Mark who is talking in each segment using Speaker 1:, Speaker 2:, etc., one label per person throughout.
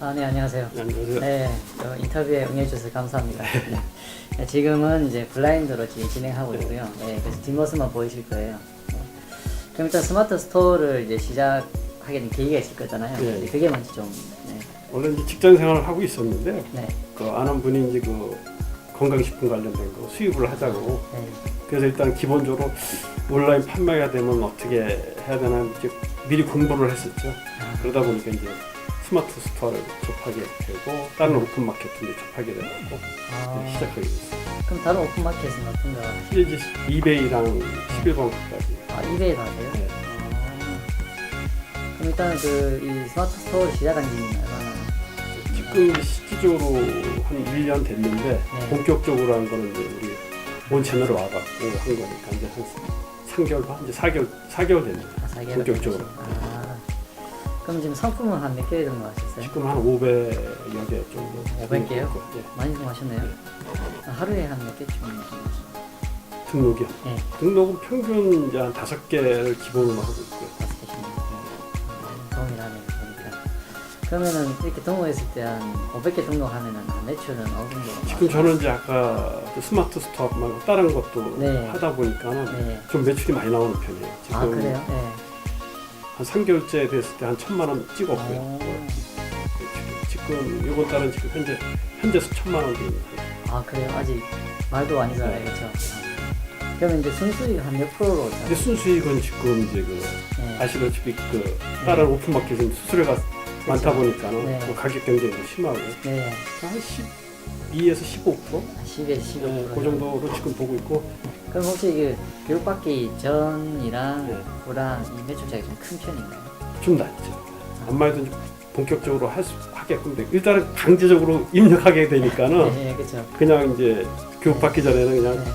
Speaker 1: 아, 네, 안녕하세요.
Speaker 2: 네, 안녕하세요.
Speaker 1: 네, 저 인터뷰에 응해주셔서 감사합니다. 네, 지금은 이제 블라인드로 지금 진행하고 있고요. 네, 그래서 뒷모습만 보이실 거예요. 네. 그럼 일단 스마트 스토어를 이제 시작하게 된 계기가 있을 거잖아요.
Speaker 2: 네.
Speaker 1: 네, 그게 먼저 좀, 네,
Speaker 2: 원래 이제 직장 생활을 하고 있었는데
Speaker 1: 네,
Speaker 2: 그 아는 분이 이제 그 건강식품 관련된 거 수입을 하자고
Speaker 1: 네,
Speaker 2: 그래서 일단 기본적으로 온라인 판매가 되면 어떻게 해야 되나 이제 미리 공부를 했었죠.
Speaker 1: 아,
Speaker 2: 그러다 보니까 이제 스마트 스토어를 접하게 되고 다른 오픈 마켓도 이제 접하게 되고
Speaker 1: 아,
Speaker 2: 네, 시작하게 됐어요.
Speaker 1: 그럼 다른 오픈마켓은 어떤 거?
Speaker 2: 이제 이제 이베이랑 11번까지
Speaker 1: 아, 이베이 가세요?
Speaker 2: 네.
Speaker 1: 아, 그럼 일단 그, 이 스마트 스토어를 시작한 지 얼마나?
Speaker 2: 지금 실질적으로 한 1년 됐는데
Speaker 1: 네.
Speaker 2: 본격적으로 한 거는 이제 우리 온 채널을 와갖고 한 거니까 이제 한 3개월 반 이제 4개월 4개월 됐네요.
Speaker 1: 아, 4개월
Speaker 2: 본격적으로.
Speaker 1: 아, 그럼 지금 상품은 한 몇개 정도 하셨어요?
Speaker 2: 지금 한 500여 개 정도.
Speaker 1: 500 개요?
Speaker 2: 예.
Speaker 1: 많이 좀 하셨네요. 아, 하루에 한 몇 개쯤?
Speaker 2: 등록이요.
Speaker 1: 네,
Speaker 2: 등록은 평균 이제 한 다섯 개를 기본으로 하고 있고요.
Speaker 1: 다섯 개씩. 음, 동일하네 보니까. 그러면은 이렇게 등록했을 때 한 500개 등록하면은 한 매출은 어느 정도?
Speaker 2: 지금 저는 이제 아까 그 스마트 스토어 말고 다른 것도
Speaker 1: 네.
Speaker 2: 하다 보니까는
Speaker 1: 네.
Speaker 2: 좀 매출이 많이 나오는 편이에요. 지금
Speaker 1: 아 그래요? 네.
Speaker 2: 한 3개월째 됐을 때 한 천만 원 찍었고요.
Speaker 1: 오.
Speaker 2: 지금 이번 달은 지금 현재 현재 수천만 원 정도.
Speaker 1: 아 그래요? 아직 말도 아니잖아요, 그렇죠? 그러면 이제 순수익 한몇 프로로?
Speaker 2: 근데 순수익은 지금 이제 그
Speaker 1: 네.
Speaker 2: 아시다시피 그 다른 오픈마켓은 수수료가 많다 보니까는
Speaker 1: 네.
Speaker 2: 그 가격 경쟁도 심하고
Speaker 1: 네.
Speaker 2: 한 12에서 15%?
Speaker 1: 아, 10에서 15%.
Speaker 2: 네, 그 정도로 지금 보고 있고
Speaker 1: 그럼 혹시 그 교육받기 전이랑
Speaker 2: 네.
Speaker 1: 후랑 이 매출 차이가 좀 큰 편인가요?
Speaker 2: 좀 낫죠. 아무래도 본격적으로 할 수, 하게끔 돼. 일단은 강제적으로 입력하게 되니까는
Speaker 1: 네, 그렇죠.
Speaker 2: 그냥 이제 교육받기 전에는 그냥
Speaker 1: 네.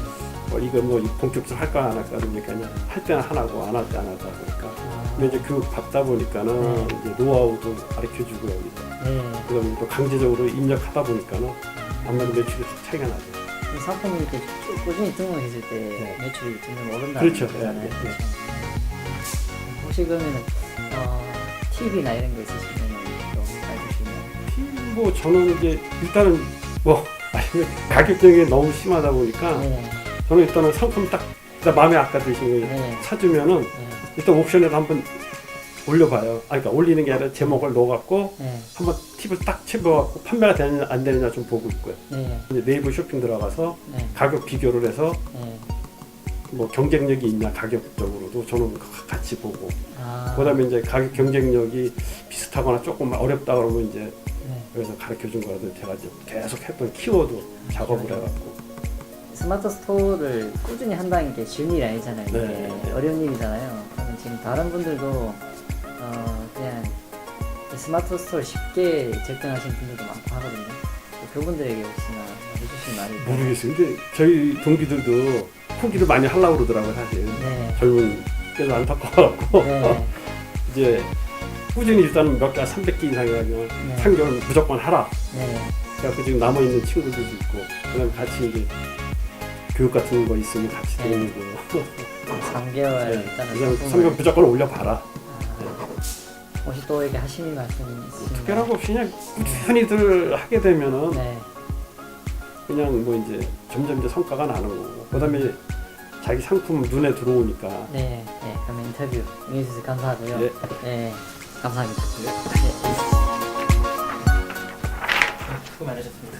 Speaker 2: 뭐 이거 뭐 본격적으로 할까 안 할까 그러니까 그냥 할 때는 하나고 안 할 때 안 하다 보니까
Speaker 1: 아,
Speaker 2: 근데 이제 교육 받다 보니까는
Speaker 1: 네.
Speaker 2: 이제 노하우도 가르쳐 주고 여기서
Speaker 1: 네.
Speaker 2: 그다음에 또 강제적으로 입력하다 보니까는 아무래도 매출이 차이가 나죠.
Speaker 1: 이 상품이 이렇게 쭉 꾸준히 등록했을 때
Speaker 2: 네.
Speaker 1: 매출이 점점 오른다는
Speaker 2: 그렇죠. 네,
Speaker 1: 그렇죠. 네. 혹시 그러면 어, 팁이나 이런 거 있으시면 좀 알려주시면.
Speaker 2: 뭐 저는 이제 일단은 뭐 가격 경쟁이 너무 심하다 보니까
Speaker 1: 네.
Speaker 2: 저는 일단은 상품 딱 일단 마음에 아까 드신 거
Speaker 1: 네.
Speaker 2: 찾으면은
Speaker 1: 네.
Speaker 2: 일단 옵션에도 한번 올려봐요. 아 그러니까 올리는 게 아니라 제목을 넣어갖고
Speaker 1: 네.
Speaker 2: 한번 팁을 딱 채워갖고 판매가 되느냐 안 되느냐 좀 보고 있고요.
Speaker 1: 네.
Speaker 2: 이제 네이버 쇼핑 들어가서
Speaker 1: 네.
Speaker 2: 가격 비교를 해서
Speaker 1: 네.
Speaker 2: 뭐 경쟁력이 있냐 가격적으로도 저는 가- 같이 보고
Speaker 1: 아.
Speaker 2: 그다음에 이제 가격 경쟁력이 비슷하거나 조금 어렵다 그러면 이제
Speaker 1: 네.
Speaker 2: 여기서 가르쳐 준 거라도 제가 이제 계속 했던 키워드 작업을 해갖고
Speaker 1: 스마트 스토어를 꾸준히 한다는 게 쉬운 일이 아니잖아요. 이게
Speaker 2: 네.
Speaker 1: 어려운 일이잖아요. 그러면 지금 다른 분들도 어, 그냥 이 스마트 스토어를 쉽게 접근하시는 분들도 많고 하거든요. 그분들에게 혹시나 해주신 말이 있다면?
Speaker 2: 모르겠어요. 근데 저희 동기들도 포기를 많이 하려고 그러더라고요 사실
Speaker 1: 네.
Speaker 2: 젊은 그래서 안타까워갖고
Speaker 1: 네.
Speaker 2: 이제 꾸준히 일단은 몇 개, 300개 이상 해가지고
Speaker 1: 네.
Speaker 2: 3개월 무조건 하라.
Speaker 1: 네.
Speaker 2: 그래갖고 지금 남아있는 친구들도 있고, 그 다음에 같이 이제 교육 같은 거 있으면 같이
Speaker 1: 네.
Speaker 2: 다니고.
Speaker 1: 3개월
Speaker 2: 네.
Speaker 1: 일단은
Speaker 2: 그냥
Speaker 1: 상품을-
Speaker 2: 3개월 무조건 올려봐라.
Speaker 1: 아, 혹시 또 이렇게 하시는 말씀 있으신가요?
Speaker 2: 특별한 거 없이 그냥 꾸준히들 하게 되면은
Speaker 1: 네.
Speaker 2: 그냥 뭐 이제 점점 이제 성과가 나는 거고. 그다음에 이제 자기 상품 눈에 들어오니까.
Speaker 1: 네. 네. 그러면 인터뷰 응해주셔서 감사하고요.
Speaker 2: 네.
Speaker 1: 네. 감사합니다.
Speaker 2: 네.
Speaker 1: 네. 수고 많으셨습니다.